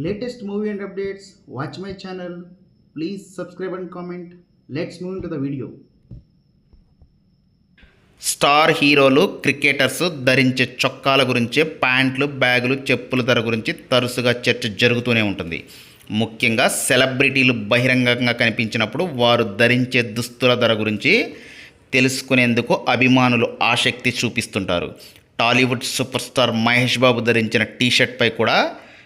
Latest movie and updates watch my channel please subscribe and comment let's move to the video star హీరోలు cricketers ధరించే చొక్కాల గురించి ప్యాంట్లు బ్యాగులు చెప్పుల ధర గురించి తరచుగా చర్చ జరుగుతూనే ఉంటుంది. ముఖ్యంగా సెలబ్రిటీలు బహిరంగంగా కనిపించినప్పుడు వారు ధరించే దుస్తుల ధర గురించి తెలుసుకునేందుకు అభిమానులు ఆసక్తి చూపిస్తుంటారు. Tollywood super star Mahesh Babu ధరించిన టీషర్ట్పై కూడా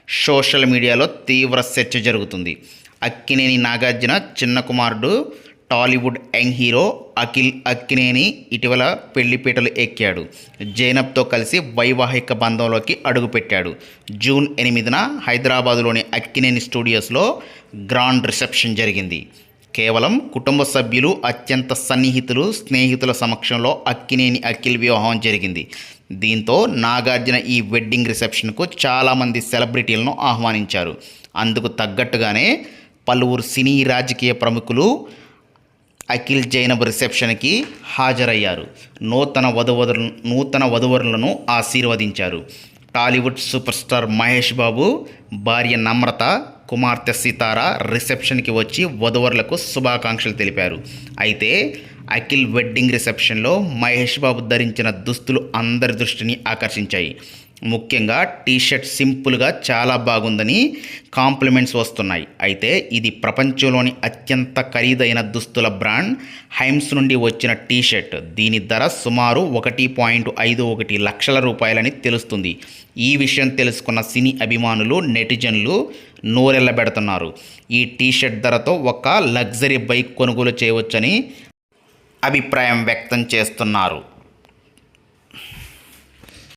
సోషల్ మీడియాలో తీవ్ర చర్చ జరుగుతుంది. అక్కినేని నాగార్జున చిన్న కుమారుడు Tollywood young hero Akhil Akkineni ఇటీవల పెళ్ళిపీటలు ఎక్కాడు. జైనబ్తో కలిసి వైవాహిక బంధంలోకి అడుగుపెట్టాడు. జూన్ ఎనిమిదిన హైదరాబాదులోని అక్కినేని స్టూడియోస్లో గ్రాండ్ రిసెప్షన్ జరిగింది. కేవలం కుటుంబ సభ్యులు అత్యంత సన్నిహితులు స్నేహితుల సమక్షంలో అక్కినేని అఖిల్ వివాహం జరిగింది. దీంతో నాగార్జున ఈ వెడ్డింగ్ రిసెప్షన్కు చాలామంది సెలబ్రిటీలను ఆహ్వానించారు. అందుకు తగ్గట్టుగానే పలువురు సినీ రాజకీయ ప్రముఖులు అఖిల్ జైనబ్ రిసెప్షన్కి హాజరయ్యారు. నూతన వధువరు నూతన వధువరులను ఆశీర్వదించారు. Tollywood super star Mahesh Babu భార్య నమ్రత కుమార్తె సితార రిసెప్షన్కి వచ్చి వధువరులకు శుభాకాంక్షలు తెలిపారు. అయితే అఖిల్ వెడ్డింగ్ రిసెప్షన్లో మహేష్ బాబు ధరించిన దుస్తులు అందరి దృష్టిని ఆకర్షించాయి. ముఖ్యంగా టీషర్ట్ సింపుల్గా చాలా బాగుందని కాంప్లిమెంట్స్ వస్తున్నాయి. అయితే ఇది ప్రపంచంలోని అత్యంత ఖరీదైన దుస్తుల బ్రాండ్ హైమ్స్ నుండి వచ్చిన టీషర్ట్. దీని ధర సుమారు ఒకటి పాయింట్ ఐదు ఒకటి లక్షల రూపాయలని తెలుస్తుంది. ఈ విషయం తెలుసుకున్న సినీ అభిమానులు నెటిజన్లు నోరెళ్ళబెడుతున్నారు. ఈ టీషర్ట్ ధరతో ఒక లగ్జరీ బైక్ కొనుగోలు చేయవచ్చని అభిప్రాయం వ్యక్తం చేస్తున్నారు.